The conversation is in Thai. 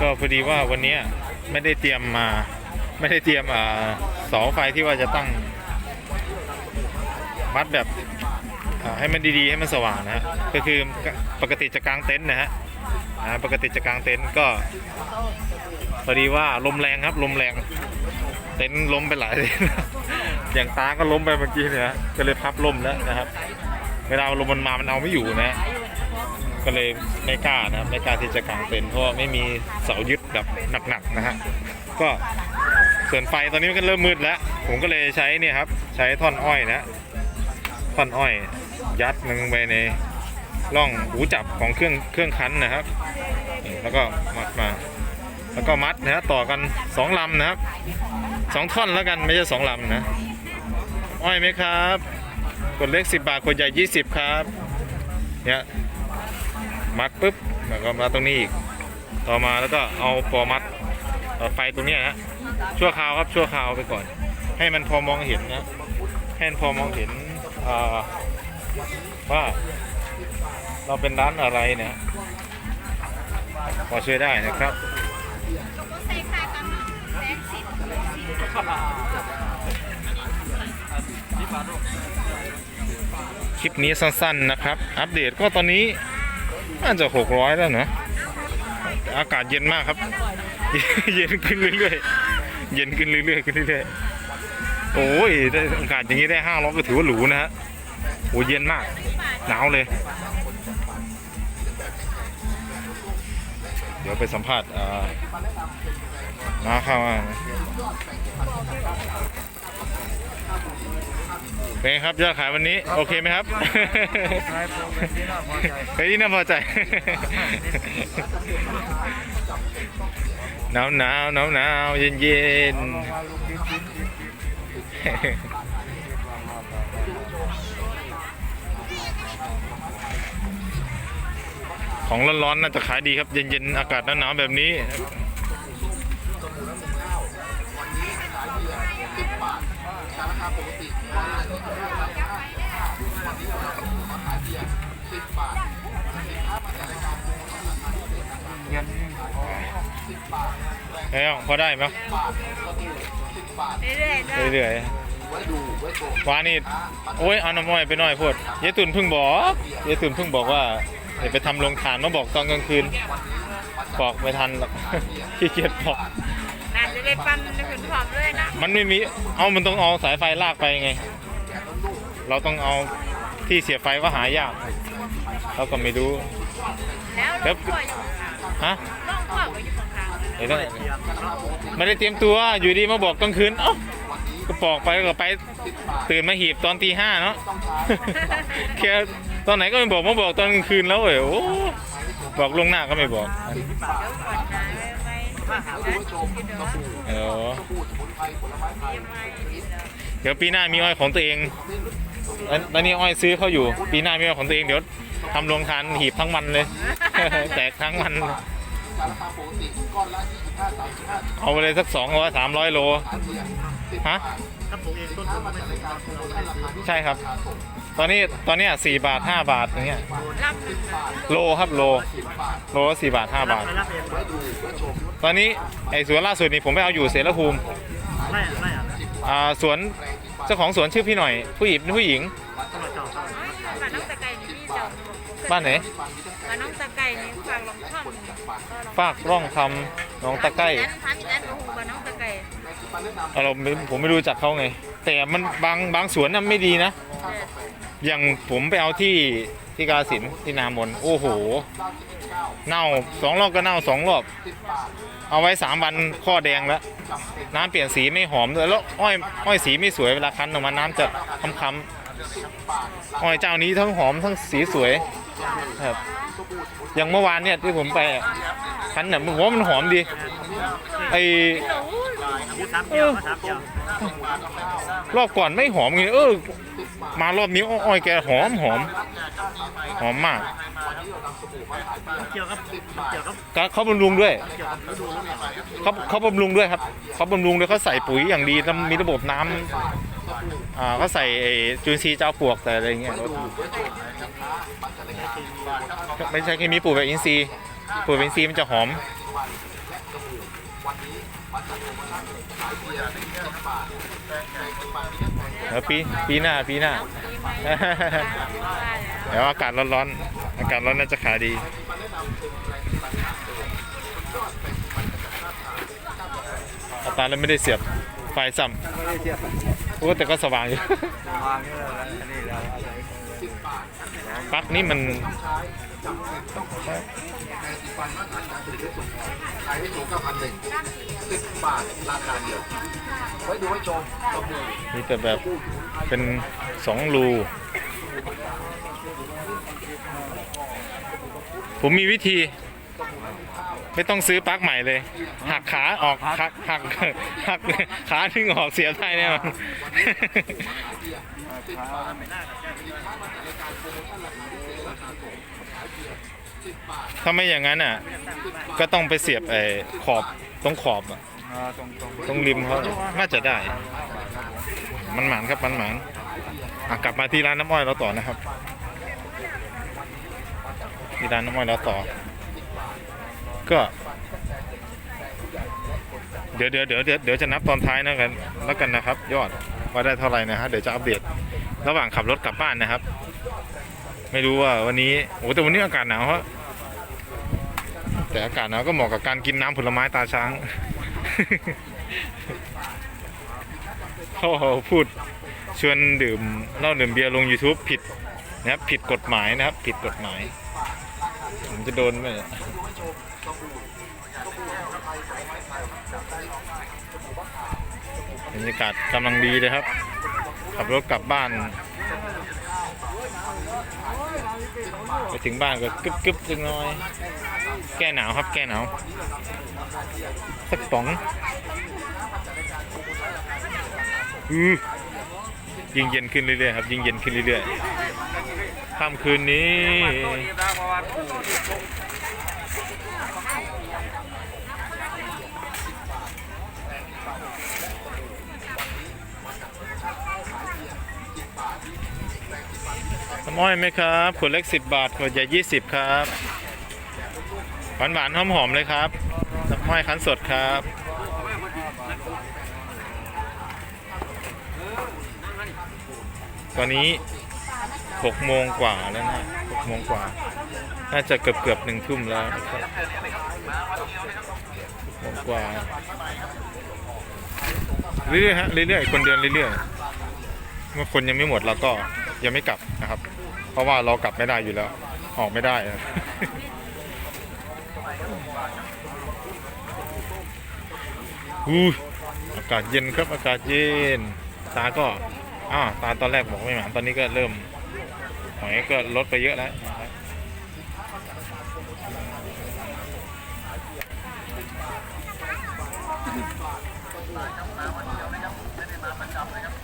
ก็พอดีว่าวันนี้ไม่ได้เตรียมมา ไม่ได้เตรียมอ่าเสาไฟที่ว่าจะตั้ง มัดแบบให้มันดีๆให้มันสว่างนะฮะก็คือปกติจะกางเต็นท์นะฮะปกติจะกางเต็นท์ก็พอดีว่าลมแรงครับลมแรง เต็นท์ล้มไปหลายเต็นท์อย่างตาก็ล้มไปเมื่อกี้เนี่ยฮะก็เลยพับล่มแล้วนะครับ เวลาลมมันมามันเอาไม่อยู่นะฮะ ก็เลยไม่กล้านะครับไม่กล้าที่จะกางเต็นท์เพราะว่าไม่มีเสายึดแบบหนักๆนะฮะก็ส่วนไฟตอนนี้มันก็เริ่มมืดแล้ว ผมก็เลยใช้เนี่ยครับใช้ท่อนอ้อยนะท่อนอ้อยยัดลงไปในร่องหูจับของเครื่องเครื่องคันนะครับแล้วก็มัดมา แล้วก็มัดนะฮะต่อกันสองลำนะครับสองท่อนแล้วกันไม่ใช่สองลำนะอ้อยไหมครับกดเล็ก10บาทกดใหญ่20ครับเนี่ย มัดปุ๊บแล้วก็มาตรงนี้อีก ต่อมาแล้วก็เอาปอมัดไฟตรงนี้นะชั่วคราวครับชั่วคราวไปก่อน ให้มันพอมองเห็นนะให้มันพอมองเห็นว่าเราเป็นร้านอะไรเนี่ยพอช่วยได้นะครับคลิปนี้สั้นๆนะครับ อัปเดตก็ตอนนี้ น่าจะ600แล้วนะแต่อากาศเย็นมากครับ เย็นขึ้นเรื่อยๆ เย็นขึ้นเรื่อยๆขึ้นเรื่อยๆ โอ้ยได้อากาศอย่างนี้ได้ห้าร้อยก็ถือว่าหรูนะฮะ โอ้เย็นมาก หนาวเลย เดี๋ยวไปสัมภาษณ์อ่าน้าเข้ามา เป็นไงครับยอดขายวันนี้โอเคไหมครับเฮ้ยน่าพอใจหนาวหนาวหนาวหนาวเย็นเย็นของร้อนๆน่าจะขายดีครับเย็นๆอากาศหนาวๆแบบนี้ แล้วพอได้ไหมเรื่อยๆจ้ะเรื่อยๆวานี่โอ้ยเอาน้ำอ้อยไปหน่อยพูดยายตุนเพิ่งบอกยายตุนเพิ่งบอกว่าให้ไปทำโรงทานมาบอกตอนกลางคืนบอกไม่ทันหรอกขี้เกียจบอกน่าจะได้ปั้นในผืนผอมเลยนะมันไม่มีเอามันต้องเอาสายไฟลากไปไง เราต้องเอาที่เสียบไฟก็หายากเราก็ไม่รู้แล้วลงขั้วอยู่ข้างฮะๆลงขั้วก็อยู่ข้างๆเดี๋ยวต้องไม่ได้เตรียมตัวอยู่ดีมาบอกกลางคืนเอ้าก็บอกไปก็ไปตื่นมาหีบตอนตีห้าเนาะแค่ตอนไหนก็ไม่บอกมาบอกตอนกลางคืนแล้วเว้ยโอ้บอกลงหน้าก็ไม่บอกเดี๋ยวก่ออเดี๋ยวปีหน้ามีอ้อยของตัวเองตอนนี้อ้อยซื้อเขาอยู่ ปีหน้ามีอ้อยของตัวเองเดี๋ยวทำโรงทานหีบทั้งวันเลยแจกทั้งวัน เอาไปเลยสักสองร้อยสามร้อยโลฮะถ้าปลูกเองต้นทุนก็ไม่ถึงใช่ครับตอนนี้ตอนเนี้สี่บาทห้าบาทอย่างเงี้ยลำหนึ่งนะโลครับโลโลละสี่บาทห้าบาทไม่รับเองตอนนี้ไอ้สวนล่าสุดนี่ผมไปเอาอยู่เสรภูมิไม่อะไม่อะอ่าสวนเจ้าของสวนชื่อพี่หน่อย ผู้หญิงผู้หญิงต้องมาเจาะเข้าบ้านน้องตะไก่นี่เจ้า บ้านไหนบ้านน้องตะไก่นี่ฝากลงช่องฝากร่องคำหน้องตะไก้ถามอีแตนโอ้โหบ้านน้องตะไก่เอาเราไม่ผมไม่รู้จักเขาไง แต่มันบางบางสวนน่ะไม่ดีนะ อย่างผมไปเอาที่ที่กาฬสินธุ์ที่นามนโอ้โห เน่าสองรอบก็เน่าสองรอบ เอาไว้สามวันข้อแดงแล้วน้ำเปลี่ยนสีไม่หอมด้วยแล้วอ้อยอ้อยสีไม่สวยเวลาคั้นออกมาน้ำจะค้ำๆอ้อยเจ้านี้ทั้งหอมทั้งสีสวย ครับ อย่างเมื่อวานเนี่ยที่ผมไปอะคั้นเนี่ยผมว่ามันหอมดี ไอมีสามเกี่ยวมาสามเกี่ยวรอบก่อนไม่หอมไงเออ มารอบนี้อ้อยแกหอมหอม หอมมาก เกี่ยวกับเกี่ยวกับก็เขาบำรุงด้วยเกี่ยวกับฤดูแล้วเนี่ยเขาเขาบำรุงด้วยครับเขาบำรุงด้วยเขาใส่ปุ๋ยอย่างดีแล้วมีระบบน้ำ อ่าเขาใส่ไอ้จุลินทรีย์เจ้าปลวกแต่อะไรเงี้ยไม่ใช่เคมีปลูกแบบอินทรีย์ปลูกแบบอินทรีย์มันจะหอมแล้วปีปีหน้าปีหน้า เดี๋ยวอากาศร้อนๆอากาศร้อนน่าจะขายดีอาตาแล้วไม่ได้เสียบไฟซ้ำ โอ้แต่ก็สว่างอยู่ วางนี่แล้วอันนี้แล้วอะไรปลั๊กนี่มันขายให้สูงเก้าพันหนึ่งสิบบาทราคาเดียว ไว้ดูไว้ชมสบู่มีแต่แบบเป็นสองรู ผมมีวิธี ไม่ต้องซื้อปลั๊กใหม่เลย หักขาออกหักหักหักขาหนึ่งออกเสียบได้แน่นอนถ้าไม่อย่างนั้นอะ ก็ต้องไปเสียบไอ้ขอบตรงขอบอะตรงตรงตรงริมเขาน่าจะได้ มันหมานครับมันหมานอะกลับมาที่ร้านน้ำอ้อยเราต่อนะครับที่ร้านน้ำอ้อยเราต่อ ก็ เดี๋ยวเดี๋ยวเดี๋ยวเดี๋ยวจะนับตอนท้ายนะกันแล้วกันนะครับ ยอดว่าได้เท่าไหร่นะฮะเดี๋ยวจะอัปเดตระหว่างขับรถกลับบ้านนะครับ ไม่รู้ว่าวันนี้โอ้แต่วันนี้อากาศหนาวฮะแต่อากาศหนาวก็เหมาะกับการกินน้ำผลไม้ตาช้างเขาพูดชวนดื่มเหล้าดื่มเบียร์ลง YouTube ผิดนะครับผิดกฎหมายนะครับ ผิดกฎหมายผมจะโดนไหม รรยากาศกำลังดีเลยครับ ขับรถกลับบ้าน ไปถึงบ้านก็กึบกึบจังน้อย แก้หนาวครับแก้หนาว สักป๋องอือยิ่งเย็นขึ้นเรื่อยๆครับ ยิ่งเย็นขึ้นเรื่อยๆค่ำคืนนี้ น้ำอ้อยไหมครับขวดเล็ก 10 บาทขวดใหญ่ 20 ครับหวานหวานๆหอมๆเลยครับน้ำอ้อยคั้นสดครับตอนนี้6โมงกว่าแล้วนะ6โมงกว่า น่าจะเกือบเกือบๆหนึ่งทุ่มแล้วครับโมงกว่าเรื่อยๆฮะเรื่อยๆคนเดินเรื่อยๆเมื่อคนยังไม่หมดเราก็ยังไม่กลับนะครับ เพราะว่าเรากลับไม่ได้อยู่แล้ว ออกไม่ได้ อู้อากาศเย็นครับอากาศเย็น ตาก็อ้าวตาตอนแรกบอกไม่หมานตอนนี้ก็เริ่มหอยก็ลดไปเยอะแล้ว มาประจำนะครับ